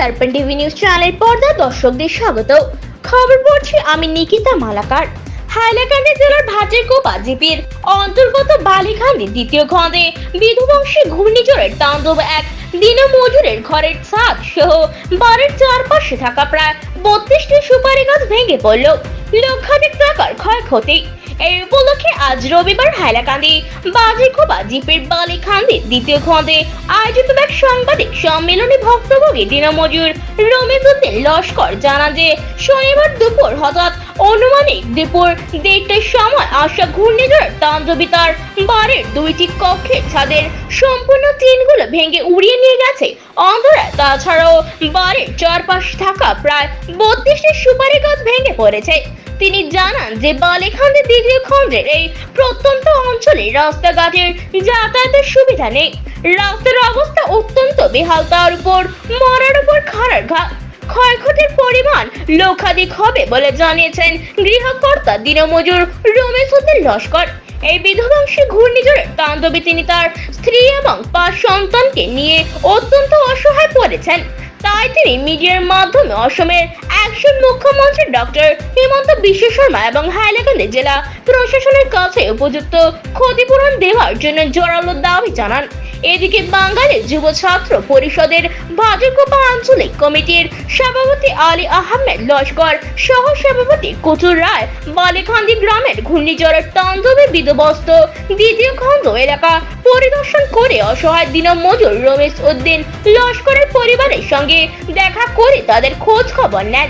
দর্পণ TV news channel পর্দা দর্শকদের স্বাগত। খবর পড়ছি আমি নিকিতা মালাকার। হাইলাকান্দি জেলার ভাটিরকোপা জিপির অন্তর্গত বালিখান্দি দ্বিতীয় খণ্ডে বিধুবংশী ঘূর্ণিঝড়ের তাণ্ডব এক দিনমজুরের ঘরের ছাদ সহ বাড়ির চারপাশে থাকা প্রায় বত্রিশটি সুপারি গাছ ভেঙে পড়ল। লক্ষাধিক টাকার ক্ষয়ক্ষতি। এই উপলক্ষে আজ রবিবার হাইলাকান্দি বাজিখোবা জিপের বালিখান্দি দ্বিতীয় খণ্ডে আয়োজিত এক সাংবাদিক সম্মেলনে ভক্তভোগী দিনমজুর রমিজুদ্দিন লস্কর জানান যে, শনিবার দুপুর হঠাৎ অনুমানিক দুপুর দেড়টার সময় আসা ঘূর্ণিঝড় তাণ্ডবী তার বাড়ির দুইটি কক্ষের ছাদের সম্পূর্ণ টিনগুলো ভেঙে উড়িয়ে নিয়ে গেছে। অন্তরা তাছাড়াও বাড়ির চারপাশে থাকা প্রায় বত্রিশটি সুপারি গাছ ভেঙে পড়েছে। তিনি জানান যে বালিখান্দি দ্বিতীয় খণ্ডের এই প্রত্যন্ত অঞ্চলে রাস্তাঘাটের যাতায়াতের সুবিধা নেই। রাস্তার অবস্থা অত্যন্ত বেহাল, তার উপর মরার উপর খাড়ার ঘা ক্ষয়ক্ষতির পরিমাণ লক্ষাধিক হবে বলে জানিয়েছেন গৃহকর্তা দিনমজুর রমেশউদ্দিন লস্কর। এই বিধ্বংসী ঘূর্ণিঝড়ের তাণ্ডবে তিনি তার স্ত্রী এবং পাঁচ সন্তানকে নিয়ে অত্যন্ত অসহায় পড়েছেন। তাই তিনি মিডিয়ার মাধ্যমে অসমের একজন মুখ্যমন্ত্রী ডক্টর হিমন্ত বিশ্ব শর্মা এবং হাইলাকান্দি জেলা প্রশাসনের কাছে উপযুক্ত ক্ষতিপূরণ দেওয়ার জন্য জোরালো দাবি জানান। এদিকে বাঙালি যুব ছাত্র পরিষদের ভাজরকোপা আঞ্চলিক কমিটির সভাপতি আলী আহমেদ লস্কর সহ সভাপতি কুতুর রায় বালিখান্দি গ্রামের ঘূর্ণিঝড়ের তাণ্ডবে বিধ্বস্ত দ্বিতীয় খণ্ড এলাকা পরিদর্শন করে অসহায় দিনমজুর রমেশ উদ্দিন লস্করের পরিবারের সঙ্গে দেখা করে তাদের খোঁজ খবর নেন।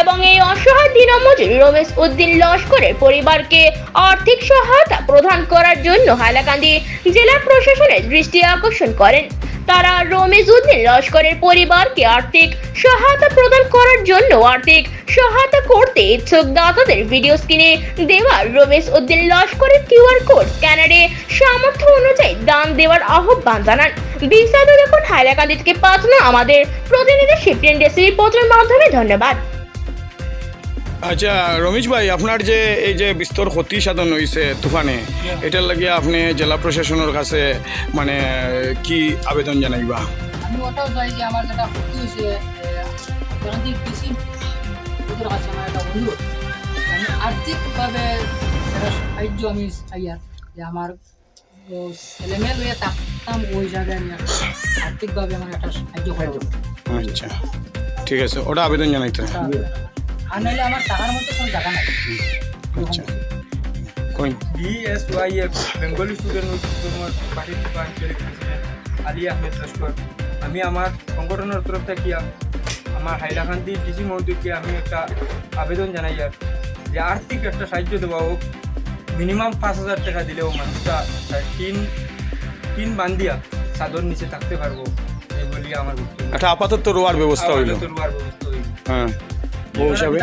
এবং এই অসহায় দিনমজুর রমেশ উদ্দিন লস্করের পরিবারকে আর্থিক সহায়তা প্রদান করার জন্য হাইলাকান্দি জেলা প্রশাসনের দৃষ্টি আকর্ষণ করেন। তারা রমেশ উদ্দিন লস্করের পরিবারকে আর্থিক সহায়তা প্রদান করার জন্য আর্থিক সহায়তা করতে ইচ্ছুক দাতাদের ভিডিও স্ক্রিনে দেওয়া রমেশ উদ্দিন লস্করের কিউআর কোড স্ক্যানারে সামর্থ্য অনুযায়ী দান দেওয়ার আহ্বান জানান। বিস্তারিত দেখুন হাইলাকান্দি পাঠানো আমাদের প্রতিনিধি শিপ্রেন ডেসি রিপোর্টের মাধ্যমে। ধন্যবাদ। আচ্ছা রমেশ ভাই আপনার যে এই যে বিস্তর ক্ষতি সাধন হয়েছে তুফানে এটার লাগিয়ে আপনি জেলা প্রশাসনের কাছে মানে কি আবেদন জানাইবা? আমি ওটাও চাই যে আমার যেটা ক্ষতি হয়েছে ওদের কাছে আমার একটা অনুরোধ। আমি আর্থিকভাবে সাহায্য আমি চাই আর যে আমার ছেলেমেয়ে লইয়া থাকতাম ওই জায়গায় আমি আর্থিকভাবে আমার একটা সাহায্য করা আচ্ছা ঠিক আছে ওটা আবেদন জানাইতে। আর নাহলে আমার টাকার মতো কোনো টাকা নাই। আচ্ছা। কই? বিএসওয়াইএফ বেঙ্গলি স্টুডেন্ট উইথ পার্টির আঞ্চলিক আলী আহমেদ লস্কর। আমি আমার সংগঠনের তরফ থেকে আমার হাইলাকান্দি ডিসি মহোদয়কে আমি একটা আবেদন জানাই আর যে আর্থিক একটা সাহায্য দেওয়া হোক মিনিমাম পাঁচ হাজার টাকা দিলেও মানুষটা তিন তিন বান্ধিয়া চাদর নিচে থাকতে পারব এই বলি আমার একটা আপাতত রোয়ার ব্যবস্থা হইল। রোয়ার ব্যবস্থা হইল। হ্যাঁ। ও হিসাবে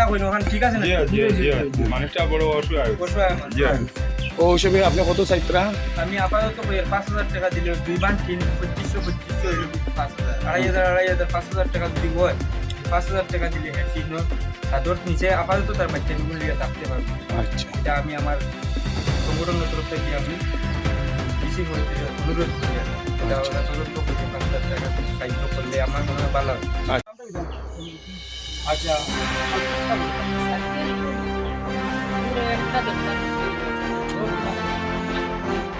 ঠিক। ও হিসাবে আপনি কত চাইত্রা আমি আপাতত পাঁচ হাজার টাকা দিলে দুই বার তিন পঁচিশশো পঁচিশশো পাঁচ হাজার। আড়াই হাজার আড়াই হাজার পাঁচ হাজার টাকা যদি হয় পাঁচ হাজার টাকা দিলে হ্যাঁ তিন চাদর নিচে আপাতত তার বাচ্চা দুগুলো লিয়ে থাকতে পারব আচ্ছা। এটা আমি আমার সংগঠনের তরফ থেকে আমি কৃষি মন্ত্রীর অনুরোধ করি এটা ওরা তদন্ত করে পাঁচ হাজার টাকা সাহায্য করলে আমার মনে হয় ভালো হবে। আচ্ছা পুরো একটা দরকার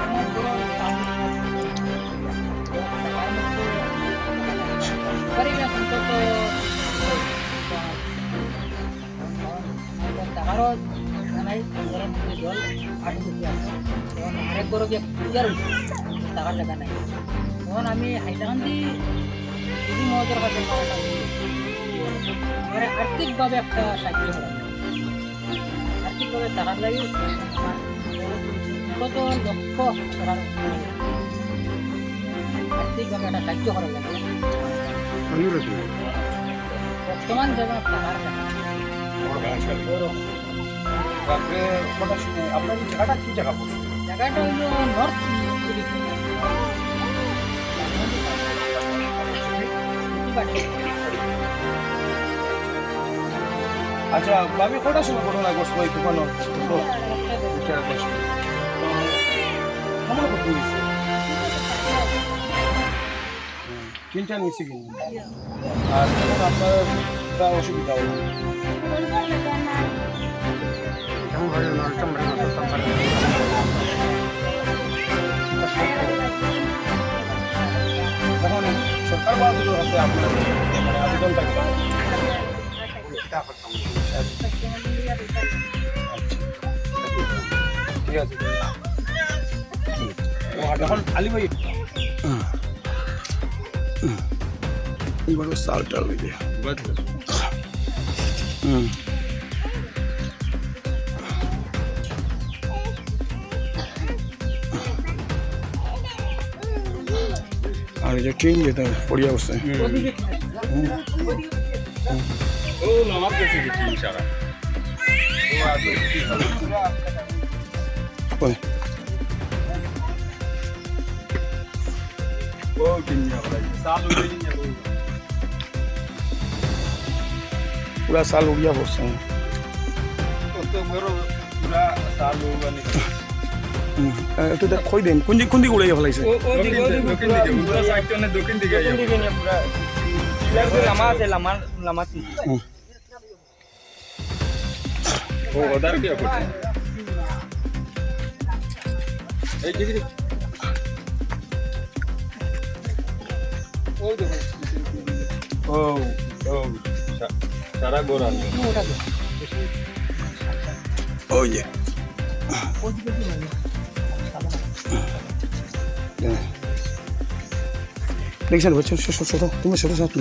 আমার বড় গরিব এখন তো তো টাকারও নাই জল আটকে দিয়ে আছে তখন আরেক বড় যে ক্লিয়ার হয়েছে টাকার টাকা নাই তখন আমি হাইলাকান্দি দিদি অনুরোধ। মানে আর্থিকভাবে একটা সাহায্য করা আর্থিকভাবে টাকার লাগে লক্ষ্য করার আর্থিকভাবে একটা সাহায্য করা লাগে বর্তমান যেমন আপনার জায়গাটা কি জায়গা পড়ছে জায়গাটা হইল নর্থ আচ্ছা আমি কটা সময় ঘটনা ঘটবো এই তুফানো কেমন কত হয়েছে। তিনটা নিচে কিনি আর এখন আপনার অসুবিধা হলো সরকার বাহাদুর আছে আপনার। মানে আবেদনটা? ঠিক আছে এখন আলি ভাই বড় সালটা লইবে হুম আর এই যে ট্রেন যেতে পড়িয়া বসে ও আমার কাছে গেছি ইশারা ওই, ও কিনিয়া বলাই সাল হয়ে হওয়ানি একটু দেখ কই দেন কোন দিক কোন দিক ফেলাইছে দক্ষিণ দিকে দক্ষিণ দিকে পুরা সাইডটা দক্ষিণ দিকে দক্ষিণ দিকে নিয়ে পুরা লামা আছে লামা লামা ও ওদার কি করছে ও ও সারা গোরা ওই যে দেখছেন বলছো ছোট ছোট তুমি ছোট ছোট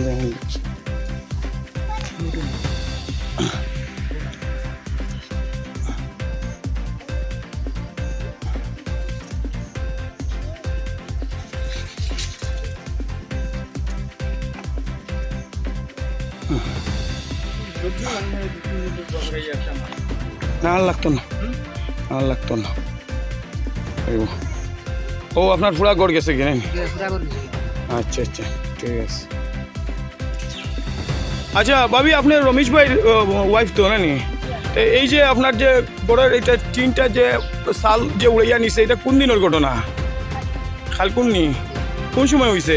না আর লাগতো না। আর লাগতো না। ও। আপনার পুরা গড় গেছে কিনে আচ্ছা আচ্ছা ঠিক আছে। আচ্ছা ভাবি আপনি রমেশ ভাইয়ের ওয়াইফ তো না নি এই যে আপনার যে বড় এটা টিনটা যে সাল যে উড়াইয়া নিছে এটা কোন দিনের ঘটনা? খাল কোন নি কোন সময় হয়েছে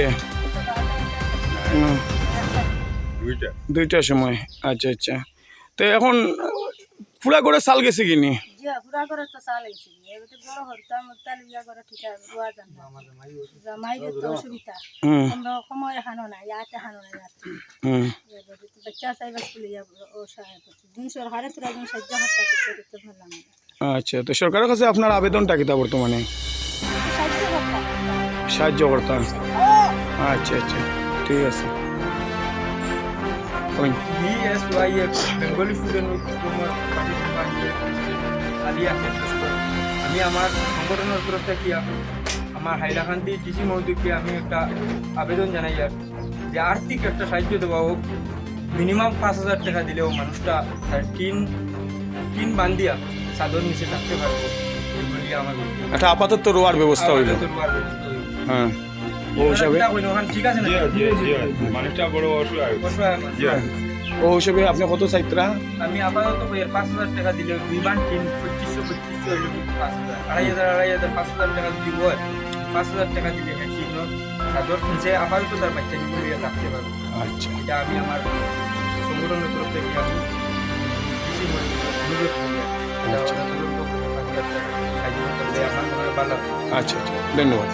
দুইটার সময়। আচ্ছা আচ্ছা। তো এখন পুরা করে সাল গেছে কিনি আচ্ছা তো সরকারের কাছে আপনার আবেদনটা কিতা বর্তমানে? সাহায্য করতাম আচ্ছা আচ্ছা। ঠিক আছে। ওই বিএসওয়াইএফ বেঙ্গলি স্টুডেন্ট তোমার পার্টি আলিয়া আমি আমার সংগঠনের তরফ থেকে আমার হাইলাকান্দি ডিসি মহোদয়কে আমি একটা আবেদন জানাই আর যে আর্থিক একটা সাহায্য দেওয়া হোক মিনিমাম পাঁচ হাজার টাকা দিলেও মানুষটা তার টিন টিন বান্ধিয়া চাদর নিচে থাকতে পারব। একটা আপাতত রোয়ার ব্যবস্থা হইল। হ্যাঁ। ও হিসাবে? ঠিক আছে মানুষটা বড় অসহায় ও হিসাবে আপনি কত চাইতরা আমি আপাতত পাঁচ হাজার টাকা দিলে দুই বার তিন পঁচিশশো পঁচিশশো পাঁচ হাজার। আড়াই হাজার আড়াই হাজার পাঁচ হাজার টাকা যদি হয় পাঁচ হাজার টাকা দিলে হ্যাঁ চিহ্ন চাদর নিচে আপাতত তার বাচ্চা নিয়ে থাকতে পারব আচ্ছা। এটা আমি আমার সংগঠনের তরফ থেকে আমি হয় হবে। আচ্ছা আচ্ছা। ধন্যবাদ।